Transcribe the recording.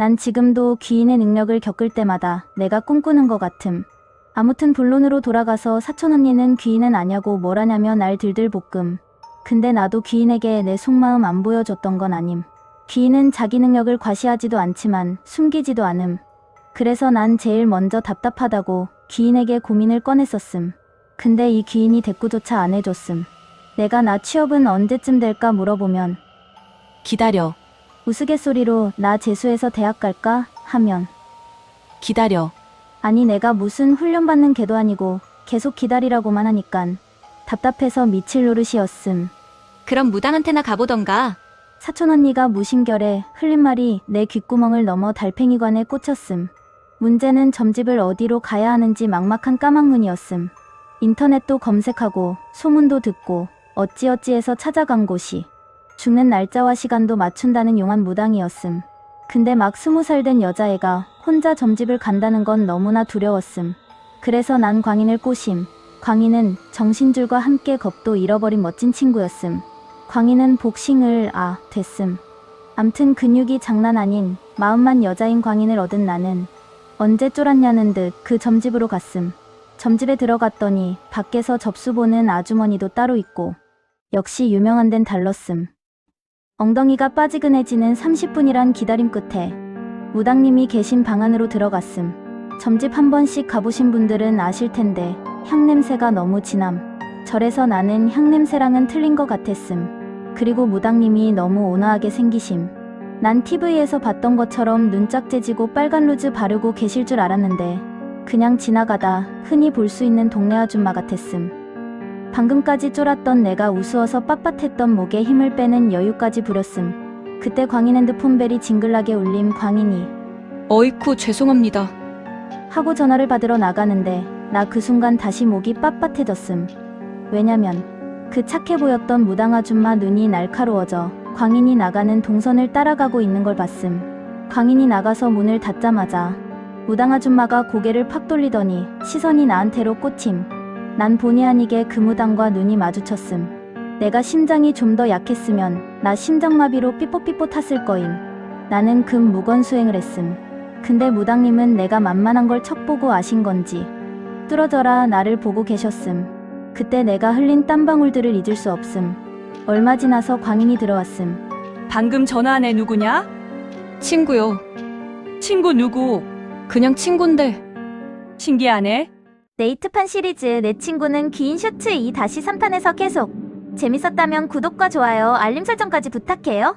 난 지금도 귀인의 능력을 겪을 때마다 내가 꿈꾸는 것 같음. 아무튼 본론으로 돌아가서 사촌 언니는 귀인은 아냐고 뭐라냐며 날 들들 볶음. 근데 나도 귀인에게 내 속마음 안 보여줬던 건 아님. 귀인은 자기 능력을 과시하지도 않지만 숨기지도 않음. 그래서 난 제일 먼저 답답하다고 귀인에게 고민을 꺼냈었음. 근데 이 귀인이 대꾸조차 안 해줬음. 내가 나 취업은 언제쯤 될까 물어보면 기다려, 우스갯소리로 나 재수해서 대학 갈까 하면 기다려. 아니 내가 무슨 훈련받는 개도 아니고 계속 기다리라고만 하니깐 답답해서 미칠 노릇이었음. 그럼 무당한테나 가보던가. 사촌 언니가 무심결에 흘린 말이 내 귓구멍을 넘어 달팽이관에 꽂혔음. 문제는 점집을 어디로 가야 하는지 막막한 까막눈이었음. 인터넷도 검색하고 소문도 듣고 어찌어찌해서 찾아간 곳이 죽는 날짜와 시간도 맞춘다는 용한 무당이었음. 근데 막 스무 살 된 여자애가 혼자 점집을 간다는 건 너무나 두려웠음. 그래서 난 광인을 꼬심. 광인은 정신줄과 함께 겁도 잃어버린 멋진 친구였음. 광인은 복싱을 아 됐음. 암튼 근육이 장난 아닌 마음만 여자인 광인을 얻은 나는 언제 쫄았냐는 듯 그 점집으로 갔음. 점집에 들어갔더니 밖에서 접수 보는 아주머니도 따로 있고 역시 유명한 데는 달렀음. 엉덩이가 빠지근해지는 30분이란 기다림 끝에 무당님이 계신 방 안으로 들어갔음. 점집 한 번씩 가보신 분들은 아실 텐데 향냄새가 너무 진함. 절에서 나는 향냄새랑은 틀린 것 같았음. 그리고 무당님이 너무 온화하게 생기심. 난 TV에서 봤던 것처럼 눈짝 재지고 빨간 루즈 바르고 계실 줄 알았는데 그냥 지나가다 흔히 볼 수 있는 동네 아줌마 같았음. 방금까지 쫄았던 내가 우스워서 빳빳했던 목에 힘을 빼는 여유까지 부렸음. 그때 광인 핸드폰 벨이 징글하게 울림 광인이 어이쿠, 죄송합니다. 하고 전화를 받으러 나가는데 나 그 순간 다시 목이 빳빳해졌음. 왜냐면 그 착해 보였던 무당 아줌마 눈이 날카로워져 광인이 나가는 동선을 따라가고 있는 걸 봤음. 광인이 나가서 문을 닫자마자 무당 아줌마가 고개를 팍 돌리더니 시선이 나한테로 꽂힘. 난 본의 아니게 그 무당과 눈이 마주쳤음. 내가 심장이 좀 더 약했으면 나 심장마비로 삐뽀삐뽀 탔을 거임. 나는 금 무건 수행을 했음. 근데 무당님은 내가 만만한 걸 척 보고 아신 건지 뚫어져라 나를 보고 계셨음. 그때 내가 흘린 땀방울들을 잊을 수 없음. 얼마 지나서 광인이 들어왔음. 방금 전화한 애 누구냐? 친구요. 친구 누구? 그냥 친군데. 신기하네. 네이트판 시리즈 내 친구는 귀인 셔츠 2-3탄에서 계속 재밌었다면 구독과 좋아요, 알림 설정까지 부탁해요.